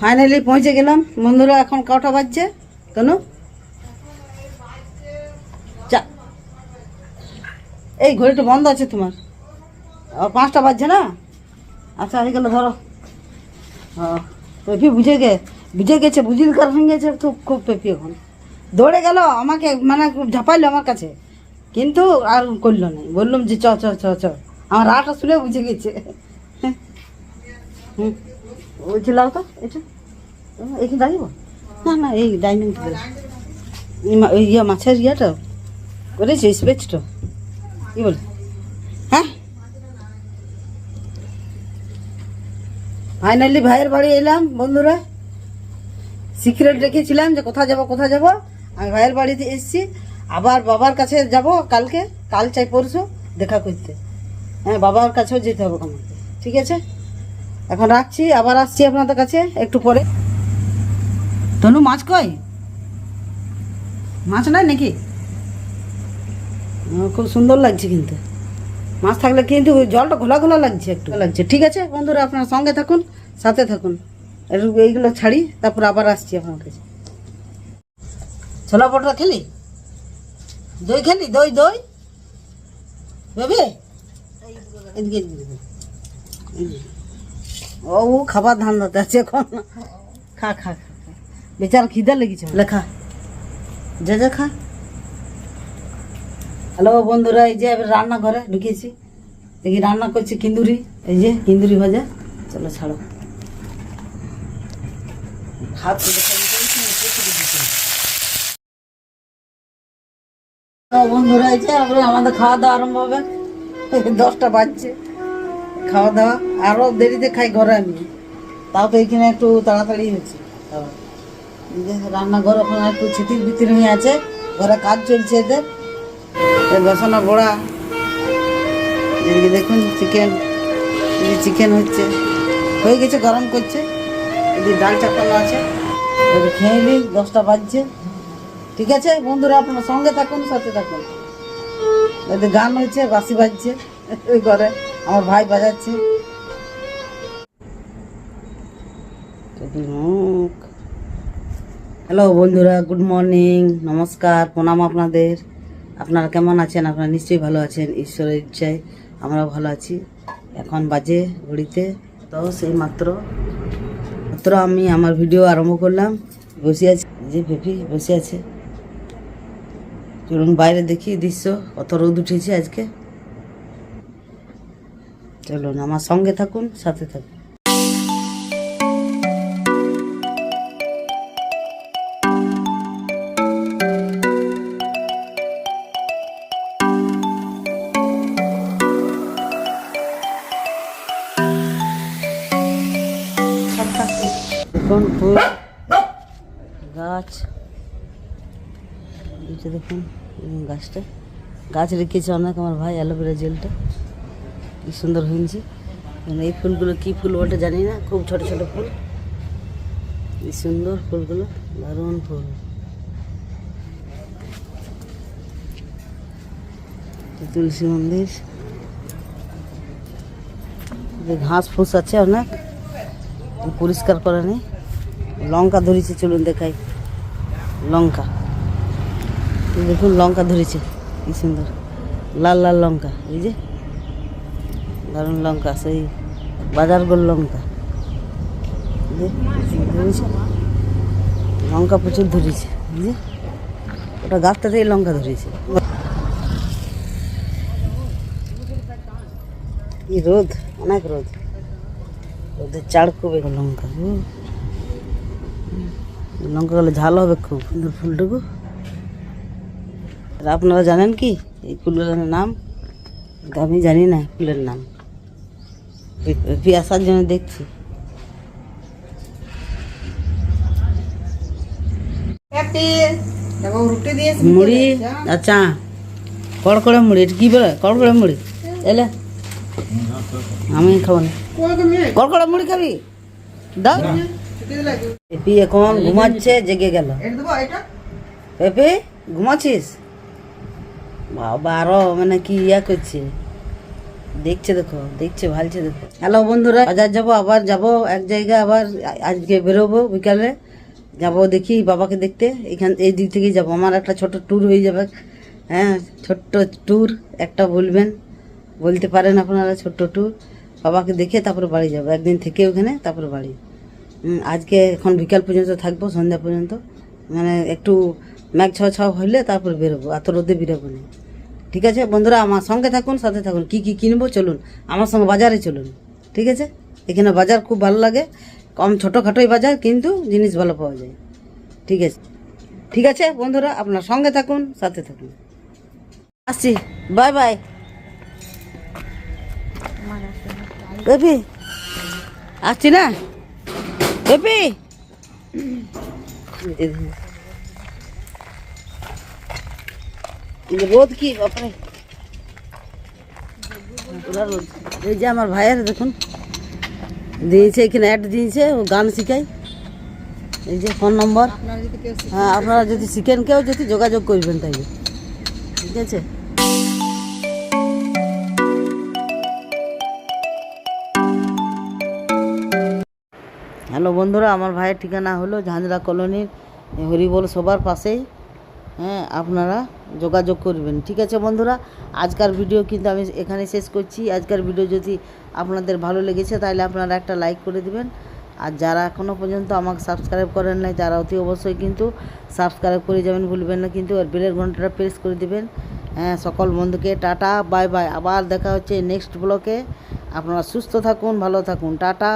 Finally পৌঁছে গেলাম। বন্ধুরা, এখন কটা বাজছে? কেন চা। এই ঘড়িটা বন্ধ আছে তোমার। পাঁচটা বাজছে না? আচ্ছা হয়ে গেল, ধরো। পেপি বুঝে গে, বুঝে গেছে বুঝিল কার হয়ে গেছে তো খুব পেপি এখন। দৌড়ে গেল, আমাকে মানে ঝাপাইলো আমার কাছে। কিন্তু আর করল না। বললাম যে চ চ চ চ। আমার রাটা শুনে বুঝে গেছে। হুম। ওই তো এটা? এখানে দাঁড়িয়ে না না, এই ডাইনিং মাছের ইয়েটা? কি বল? হ্যাঁ? ফাইনালি ভাইয়ের বাড়ি এলাম, বন্ধুরা। সিক্রেট রেখেছিলাম যে কোথায় যাব কোথায় যাব। আমি ভাইয়ের বাড়িতে এসেছি। আবার বাবার কাছে যাব কালকে, কাল চাই পরশু, দেখা করতে। হ্যাঁ বাবার কাছেও যেতে হবে আমাকে। ঠিক আছে? এখন রাখছি, আবার আসছি আপনাদের কাছে একটু পরে। তনু, মাছ কই? মাছ নাই নাকি? খুব সুন্দর লাগছে কিন্তু। মাছ থাকলে কিন্তু জলটা ঘোলা ঘোলা লাগছে একটু। লাগছে। ঠিক আছে বন্ধুরা, আপনার সঙ্গে থাকুন, সাথে থাকুন। এইগুলো ছাড়ি, তারপর আবার আসছি আপনার কাছে। ছোলা পটরা খেলি? দই খেলি? দই দই? ভেবে এদিকে এদিকে, এদিকে। এই যে। ও ও খাবার ধান আছে এখন খা খা খা। বেচার খিদে লেগেছে লেখা যা যা খা। হ্যালো বন্ধুরা এই যে এবার রান্নাঘরে ঢুকিয়েছি। দেখি রান্না করছি কিন্দুরি। এই যে কিন্দুরি ভাজা। চলো ছাড়ো। হাত বন্ধুরা এই যে আমাদের খাওয়া দাওয়া আরম্ভ হবে। দশটা বাজছে। খাওয়া দাওয়া আরও দেরিতে খাই ঘরে আমি। তাও তো এখানে একটু তাড়াতাড়ি খাবার। রান্নাঘর ওখানে একটু ছিটির ভিতির হয়ে আছে, ঘরে কাজ চলছে এদের। বেসনা বড়া। এদিকে দেখুন চিকেন এই চিকেন হচ্ছে। হয়ে গেছে, গরম করছে। এদিকে ডাল চাপানো আছে। খেয়ে নিই, দশটা বাজছে। ঠিক আছে, বন্ধুরা, আপনার সঙ্গে থাকুন, সাথে থাকুন। গান হচ্ছে বাসি বাজছে। ওই ঘরে। আমার ভাই বাজাচ্ছে। মুখ। হ্যালো বন্ধুরা গুড মর্নিং নমস্কার, প্রণাম আপনাদের। আপনারা কেমন আছেন? আপনারা নিশ্চয়ই ভালো আছেন, ঈশ্বরের ইচ্ছায় আমরাও ভালো আছি। এখন বাজে ঘড়িতে, তো সেই মাত্র। মাত্র আমি আমার ভিডিও আরম্ভ করলাম, বসে আছি। যে পেপি বসে আছে। চলুন বাইরে দেখি দৃশ্য, কত রোদ উঠেছে আজকে। চলুন, আমার সঙ্গে থাকুন, সাথে থাকুন। ফুল? গাছ। দেখুন গাছটা। গাছ রেখেছে অনেক আমার ভাই অ্যালোভেরা জেলটা। কি সুন্দর হয়েছে। মানে এই ফুলগুলো কি ফুল ওটা জানি না, খুব ছোট ছোট ফুল। কি সুন্দর ফুলগুলো, দারুণ ফুল। তুলসী মন্দির। ঘাস ফুস আছে অনেক পরিষ্কার করে নেই। লঙ্কা ধরেছে, চলুন দেখাই। লঙ্কা। এই দেখুন, লঙ্কা ধরেছে, কি সুন্দর। লাল লাল লঙ্কা, এই যে। দারুণ লঙ্কা সেই লঙ্কা। এই যে, ধরেছে লঙ্কা প্রচুর ধরেছে এই যে ওটা গাছটাতেই লঙ্কা ধরেছে। কি রোদ অনেক রোদ। রোদের চাড় খুব এগুলো লঙ্কা হুম। লঙ্কা গুলো ঝাল হবে খুব সুন্দর ফুলটুকু আপনারা জানেন কি? এই ফুলগুলোর নাম? আমি জানি না ফুলের নাম। পিয়াসার জন্য দেখছি। মুড়ি আচ্ছা কড়কড়ে মুড়ি এটা কি বলে? কড়কড়ে মুড়ি। এলে আমি খাব না। কড়কড়ে মুড়ি খাবি? দাও। পেপি এখন ঘুমাচ্ছে জেগে গেল। পেপি ঘুমাচ্ছিস? বাবা আরও মানে কি ইয়া করছে? দেখছে দেখো, দেখছে, ভালছে দেখো। হ্যালো বন্ধুরা, বাজার যাব, আবার যাব এক জায়গায় আবার আজকে বেরোবো বিকালে। যাব দেখি বাবাকে দেখতে, এখান, এই দিক থেকেই যাব। আমার একটা ছোট ট্যুর হয়ে যাবে। হ্যাঁ ছোট্ট ট্যুর একটা বলবেন। বলতে পারেন আপনারা ছোট্ট ট্যুর বাবাকে দেখে তারপরে বাড়ি যাব। একদিন থেকে ওখানে, তারপরে বাড়ি। আজকে এখন বিকাল পর্যন্ত থাকব, সন্ধ্যা পর্যন্ত। মানে একটু ম্যাগ ছ ছ হইলে তারপর বেরোবো। এত রোদে বেরোবো না। ঠিক আছে? বন্ধুরা, আমার সঙ্গে থাকুন, সাথে থাকুন। কি কি কিনবো, চলুন। আমার সঙ্গে বাজারে চলুন। ঠিক আছে? এখানে বাজার খুব ভালো লাগে। কম ছোটোখাটোই বাজার, কিন্তু জিনিস ভালো পাওয়া যায়। ঠিক আছে? ঠিক আছে, বন্ধুরা, আপনার সঙ্গে থাকুন, সাথে থাকুন। আসছি। Bye bye. বেবি, আসছি না? বেবি! রোদ কি, বাপরে। এই যে আমার ভাইয়ের, দেখুন, দিয়েছে, এখানে অ্যাড দিয়েছে, ও গান শিখাই এই যে ফোন নম্বর হ্যাঁ আপনারা যদি শিখেন, কেউ যদি যোগাযোগ করবেন তাই ঠিক আছে? হ্যালো বন্ধুরা, আমার ভাইয়ের ঠিকানা হলো ঝাঁঝরা কলোনির হরিবল সবার পাশেই। হ্যাঁ আপনারা যোগাযোগ করবেন। ঠিক আছে বন্ধুরা? আজকার ভিডিও কিন্তু আমি এখানে শেষ করছি। আজকের ভিডিও যদি আপনাদের ভালো লেগেছে, তাহলে আপনারা একটা লাইক করে দিবেন। আর যারা এখনও পর্যন্ত আমাকে সাবস্ক্রাইব করেন নাই, তারা অতি অবশ্যই কিন্তু সাবস্ক্রাইব করে যাবেন। ভুলবেন না, কিন্তু আর বেলের ঘন্টাটা প্রেস করে দিবেন। হ্যাঁ সকল বন্ধুকে টাটা বাই বাই আবার দেখা হচ্ছে নেক্সট ব্লকে আপনারা সুস্থ থাকুন, ভালো থাকুন। টাটা।